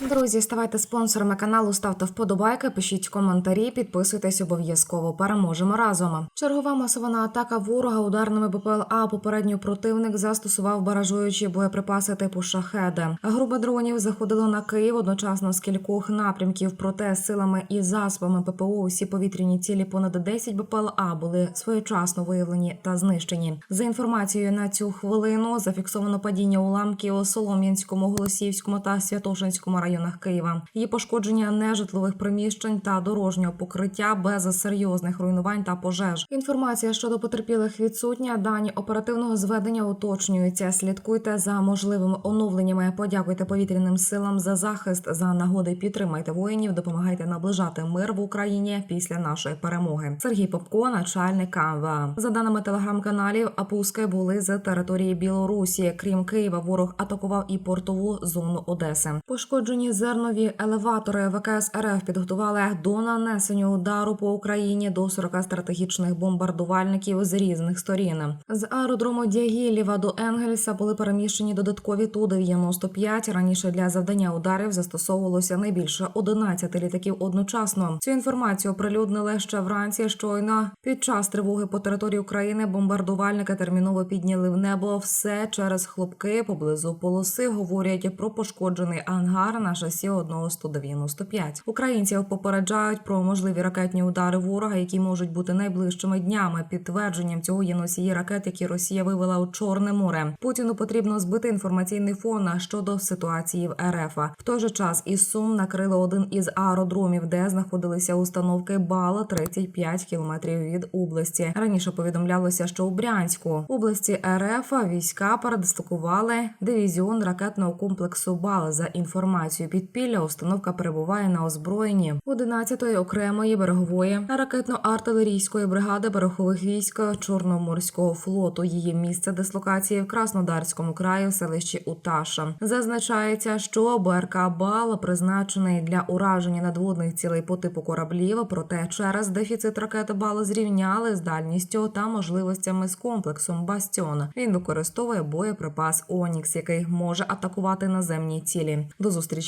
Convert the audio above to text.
Друзі, ставайте спонсорами каналу, ставте вподобайки, пишіть коментарі, підписуйтесь обов'язково. Переможемо разом. Чергова масована атака ворога ударними БПЛА. Попередньо противник застосував баражуючі боєприпаси типу шахеди. Група дронів заходила на Київ одночасно з кількох напрямків. Проте силами і засобами ППО усі повітряні цілі понад 10 БПЛА були своєчасно виявлені та знищені. За інформацією на цю хвилину зафіксовано падіння уламків у Солом'янському, Голосіївському та Святошинському районах Києва. Є пошкодження нежитлових приміщень та дорожнього покриття без серйозних руйнувань та пожеж. Інформація щодо потерпілих відсутня. Дані оперативного зведення уточнюються. Слідкуйте за можливими оновленнями. Подякуйте повітряним силам за захист. За нагоди підтримайте воїнів. Допомагайте наближати мир в Україні після нашої перемоги. Сергій Попко, начальник КМВА. За даними телеграм-каналів, апуски були з території Білорусі. Крім Києва, ворог атакував і портову зону Одеси. Пошкоджені зернові елеватори ВКС РФ підготували до нанесення удару по Україні до 40 стратегічних бомбардувальників з різних сторін. З аеродрому Дягілєва до Енгельса були переміщені додаткові ту 95 Раніше для завдання ударів застосовувалося найбільше 11 літаків одночасно. Цю інформацію оприлюднили ще вранці. Щойно під час тривоги по території України бомбардувальники терміново підняли в небо все через хлопки поблизу полоси. Говорять про пошкоджений ангар на шасі одного 195. Українців попереджають про можливі ракетні удари ворога, які можуть бути найближчими днями. Підтвердженням цього є носії ракет, які Росія вивела у Чорне море. Путіну потрібно збити інформаційний фон щодо ситуації в РФ. В той же час із Сум накрили один із аеродромів, де знаходилися установки Бала 35 кілометрів від області. Раніше повідомлялося, що у Брянську області РФ війська передислокували дивізіон ракетного комплексу Бал. За інформацією підпілля, установка перебуває на озброєнні 11-ї окремої берегової ракетно-артилерійської бригади берегових військ Чорноморського флоту. Її місце дислокації в Краснодарському краї в селищі Уташа. Зазначається, що БРК Бал призначений для ураження надводних цілей по типу кораблів. Проте через дефіцит ракети Бал зрівняли з дальністю та можливостями з комплексом Бастіон. Він використовує боєприпас Онікс, який може атакувати наземні цілі. До зустрічі,